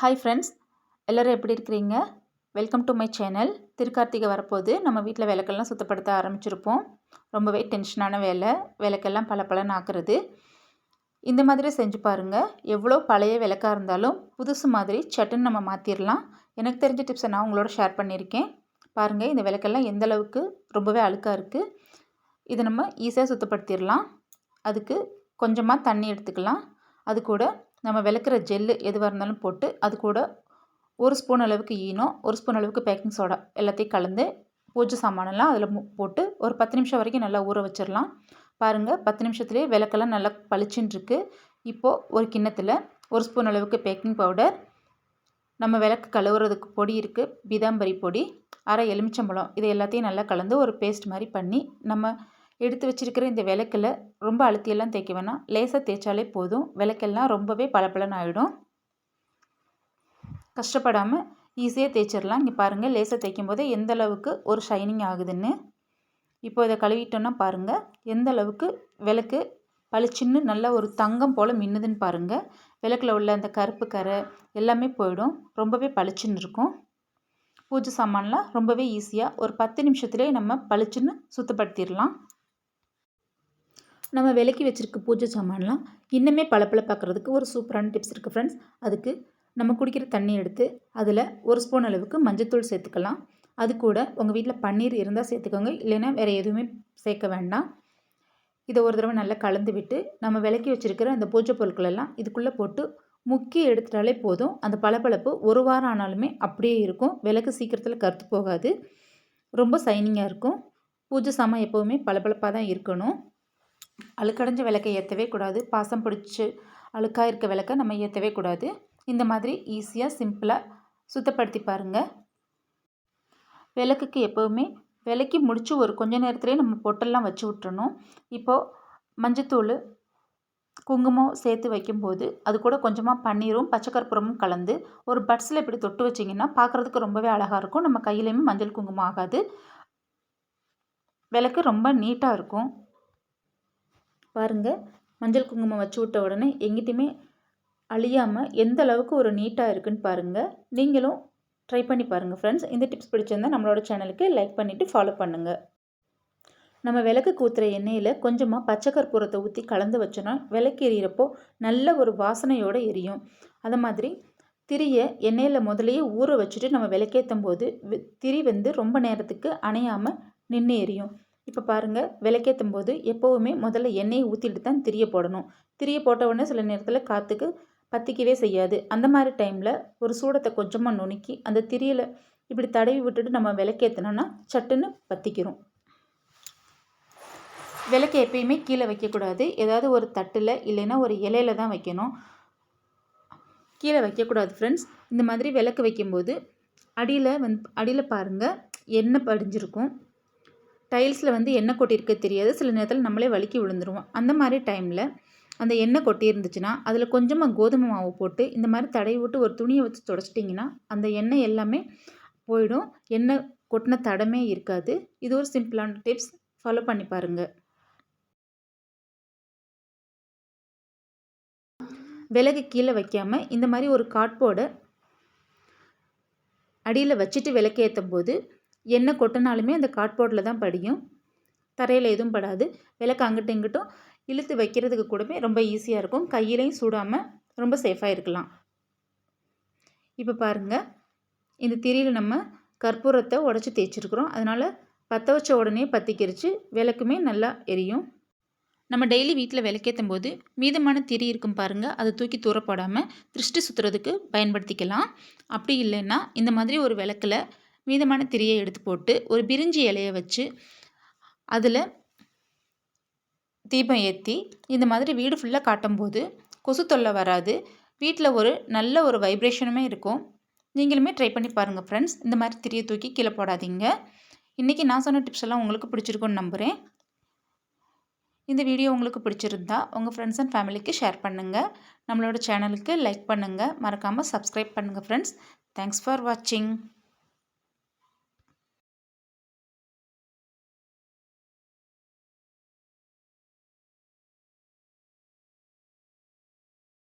Hi friends எல்லோரும் எப்படி இருக்கிறீங்க? Welcome to my channel Thirukarthigai வரப்போது நம்ம வீட்டில் விளக்கெல்லாம் சுத்தப்படுத்த ஆரம்பிச்சிருப்போம். ரொம்பவே டென்ஷனான வேலை. விளக்கெல்லாம் பல பலன் ஆக்குறது. இந்த மாதிரி செஞ்சு பாருங்கள் எவ்வளோ பழைய விளக்காக இருந்தாலும் புதுசு மாதிரி சட்டுன்னு நம்ம மாற்றிடலாம் எனக்கு தெரிஞ்ச டிப்ஸை நான் உங்களோட ஷேர் பண்ணியிருக்கேன். பாருங்கள் இந்த விளக்கெல்லாம் எந்த அளவுக்கு ரொம்பவே அழுக்காக இருக்குது இதை நம்ம ஈஸியாக சுத்தப்படுத்திடலாம் அதுக்கு கொஞ்சமாக தண்ணி எடுத்துக்கலாம். அது கூட நம்ம விளக்குற ஜெல்லு எதுவாக இருந்தாலும் போட்டு அது கூட ஒரு ஸ்பூன் அளவுக்கு ஈனோ ஒரு ஸ்பூன் அளவுக்கு பேக்கிங் சோடா எல்லாத்தையும் கலந்து பூஜை சாமானெல்லாம் அதில் போட்டு ஒரு பத்து நிமிஷம் வரைக்கும் நல்லா ஊற வச்சிடலாம். பாருங்கள் பத்து நிமிஷத்துலேயே விளக்கெல்லாம் நல்லா பளிச்சுன்னு இருக்குது இப்போது ஒரு கிண்ணத்தில் ஒரு ஸ்பூன் அளவுக்கு பேக்கிங் பவுடர். நம்ம விளக்கு கழுவுறதுக்கு பொடி இருக்குது பிதாம்பரி பொடி அரை எலுமிச்சம்பழம் இது எல்லாத்தையும் நல்லா கலந்து ஒரு பேஸ்ட் மாதிரி பண்ணி நம்ம எடுத்து வச்சுருக்கிற இந்த விளக்கில் ரொம்ப அழுத்தியெல்லாம் தேய்க்க வேணாம். லேசாக தேய்ச்சாலே போதும். விளக்கெல்லாம் ரொம்பவே பளபளன்னு ஆகிடும் கஷ்டப்படாமல் ஈஸியாக தேய்ச்சிடலாம். இங்கே பாருங்கள் லேசாக தேய்க்கும் போது எந்த அளவுக்கு ஒரு ஷைனிங் ஆகுதுன்னு. இப்போ இதை கழுவிட்டோன்னா பாருங்கள் எந்த அளவுக்கு விளக்கு பளிச்சின்னு நல்லா ஒரு தங்கம் போல் மின்னுதுன்னு பாருங்கள் விளக்கில் உள்ள அந்த கருப்பு கரை எல்லாமே போயிடும். ரொம்பவே பளிச்சுன்னு இருக்கும். பூஜை சாமான்லாம் ரொம்பவே ஈஸியாக ஒரு பத்து நிமிஷத்துலேயே நம்ம பளிச்சுன்னு சுத்தப்படுத்திடலாம். நம்ம விலக்கி வச்சுருக்க பூஜை சாமான்லாம் இன்னுமே பளபள பார்க்குறதுக்கு ஒரு சூப்பரான டிப்ஸ் இருக்குது ஃப்ரெண்ட்ஸ் அதுக்கு நம்ம குடிக்கிற தண்ணி எடுத்து அதில் ஒரு ஸ்பூன் அளவுக்கு மஞ்சத்தூள் சேர்த்துக்கலாம். அது கூட உங்கள் வீட்டில் பன்னீர் இருந்தால் சேர்த்துக்கோங்க. இல்லைன்னா வேறு எதுவுமே சேர்க்க வேண்டாம். இதை ஒரு தடவை நல்லா கலந்து விட்டு நம்ம விலக்கி வச்சுருக்கிற அந்த பூஜை பொருட்களெல்லாம் இதுக்குள்ளே போட்டு முக்கி எடுத்துட்டாலே போதும். அந்த பளபளப்பு ஒரு வாரம் ஆனாலுமே அப்படியே இருக்கும். விளக்கு சீக்கிரத்தில் கருத்து போகாது. ரொம்ப சைனிங்காக இருக்கும். பூஜை சாமான் எப்போவுமே பளபளப்பாக தான் இருக்கணும். அழுக்கடைஞ்ச விளக்கை ஏற்றவே கூடாது. பாசம் பிடிச்சி அழுக்காக இருக்க விளக்கை நம்ம ஏற்றவே கூடாது. இந்த மாதிரி ஈஸியாக சிம்பிளாக சுத்தப்படுத்தி பாருங்கள் விளக்குக்கு எப்போவுமே விளக்கி முடித்து ஒரு கொஞ்ச நேரத்துலேயே நம்ம பொட்டெல்லாம் வச்சு விட்டுறணும். இப்போது மஞ்சத்தூள் குங்குமம் சேர்த்து வைக்கும்போது அது கூட கொஞ்சமாக பன்னீரும் பச்சைக்கற்பூரமும் கலந்து ஒரு பட்ஸில் இப்படி தொட்டு வச்சிங்கன்னா பார்க்குறதுக்கு ரொம்பவே அழகாக இருக்கும். நம்ம கையிலையுமே மஞ்சள் குங்குமம் ஆகாது. விளக்கு ரொம்ப நீட்டாக இருக்கும். பாருங்கள் மஞ்சள் குங்குமம் வச்சு விட்ட உடனே எங்கிட்டையுமே அழியாமல் எந்த அளவுக்கு ஒரு நீட்டாக இருக்குன்னு பாருங்கள் நீங்களும் ட்ரை பண்ணி பாருங்கள் ஃப்ரெண்ட்ஸ் இந்த டிப்ஸ் பிடிச்சிருந்தால் நம்மளோட சேனலுக்கு லைக் பண்ணிவிட்டு ஃபாலோ பண்ணுங்கள் நம்ம விளக்கு கூத்துற எண்ணெயில் கொஞ்சமாக பச்சை கற்பூரத்தை ஊற்றி கலந்து வச்சோன்னா விளக்கு எரியிறப்போ நல்ல ஒரு வாசனையோடு எரியும். அதை மாதிரி திரியை எண்ணெயில் முதலையே ஊற வச்சுட்டு நம்ம விளக்கேற்றும் போது திரி வந்து ரொம்ப நேரத்துக்கு அணையாமல் நின்று எரியும். இப்போ பாருங்கள் விளக்கேற்றும் போது எப்போவுமே முதல்ல எண்ணெயை ஊற்றிட்டு தான் திரிய போடணும். திரிய போட்ட உடனே சில நேரத்தில் காற்றுக்கு பற்றிக்கவே செய்யாது. அந்த மாதிரி டைமில் ஒரு சூடத்தை கொஞ்சமாக நுணுக்கி அந்த திரியில் இப்படி தடவி விட்டுட்டு நம்ம விளக்கேற்றினோன்னா சட்டுன்னு பற்றிக்கிறோம் விளக்கு எப்பயுமே கீழே வைக்கக்கூடாது. ஏதாவது ஒரு தட்டில் இல்லைன்னா ஒரு இலையில தான் வைக்கணும். கீழே வைக்கக்கூடாது ஃப்ரெண்ட்ஸ் இந்த மாதிரி விளக்கு வைக்கும்போது அடியில் வந் அடியில் பாருங்கள் எண்ணெய் படிஞ்சிருக்கும். டைல்ஸில் வந்து எண்ணெய் கொட்டியிருக்க தெரியாது. சில நேரத்தில் நம்மளே வலிக்கி விழுந்துருவோம். அந்த மாதிரி டைமில் அந்த எண்ணெய் கொட்டி இருந்துச்சுன்னா அதில் கொஞ்சமாக கோதுமை மாவு போட்டு இந்த மாதிரி தடவி விட்டு ஒரு துணியை வச்சு தொடச்சிட்டிங்கன்னா அந்த எண்ணெய் எல்லாமே போயிடும். எண்ணெய் கொட்டின தடமே இருக்காது. இது ஒரு சிம்பிளான டிப்ஸ். ஃபாலோ பண்ணி பாருங்கள் விலகு கீழே வைக்காமல் இந்த மாதிரி ஒரு காட்போர்டை அடியில் வச்சுட்டு விளக்கேற்றும் போது எண்ணெய் கொட்டினாலுமே அந்த கார்ட்போர்டில் தான் படியும். தரையில் எதுவும் படாது. விளக்கு அங்கிட்டும் இங்கிட்டும் இழுத்து வைக்கிறதுக்கு கூடவே ரொம்ப ஈஸியாக இருக்கும். கையிலையும் சூடாமல் ரொம்ப சேஃபாக இருக்கலாம். இப்போ பாருங்கள் இந்த திரியில் நம்ம கற்பூரத்தை உடச்சி தேய்ச்சிருக்கிறோம். அதனால் பற்ற வச்ச உடனே பற்றிக்கிருச்சு விளக்குமே நல்லா எரியும். நம்ம டெய்லி வீட்டில் விளக்கேற்றும் போது மீதமான திரி இருக்கும் பாருங்கள் அதை தூக்கி தூரப்படாமல் திருஷ்டி சுற்றுறதுக்கு பயன்படுத்திக்கலாம். அப்படி இல்லைன்னா இந்த மாதிரி ஒரு விளக்கில் மீதமான திரியை எடுத்து போட்டு ஒரு பிரிஞ்சி இலையை வச்சு அதில் தீபம் ஏற்றி இந்த மாதிரி வீடு ஃபுல்லாக காட்டும்போது கொசு தொல்லை வராது. வீட்டில் ஒரு நல்ல ஒரு வைப்ரேஷனுமே இருக்கும். நீங்களுமே ட்ரை பண்ணி பாருங்கள் ஃப்ரெண்ட்ஸ் இந்த மாதிரி திரியை தூக்கி கீழே போடாதீங்க. இன்றைக்கி நான் சொன்ன டிப்ஸ் எல்லாம் உங்களுக்கு பிடிச்சிருக்குன்னு நம்புகிறேன் இந்த வீடியோ உங்களுக்கு பிடிச்சிருந்தா உங்கள் ஃப்ரெண்ட்ஸ் அண்ட் ஃபேமிலிக்கு ஷேர் பண்ணுங்கள் நம்மளோட சேனலுக்கு லைக் பண்ணுங்கள் மறக்காமல் சப்ஸ்கிரைப் பண்ணுங்கள் ஃப்ரெண்ட்ஸ் தேங்க்ஸ் ஃபார் வாட்சிங்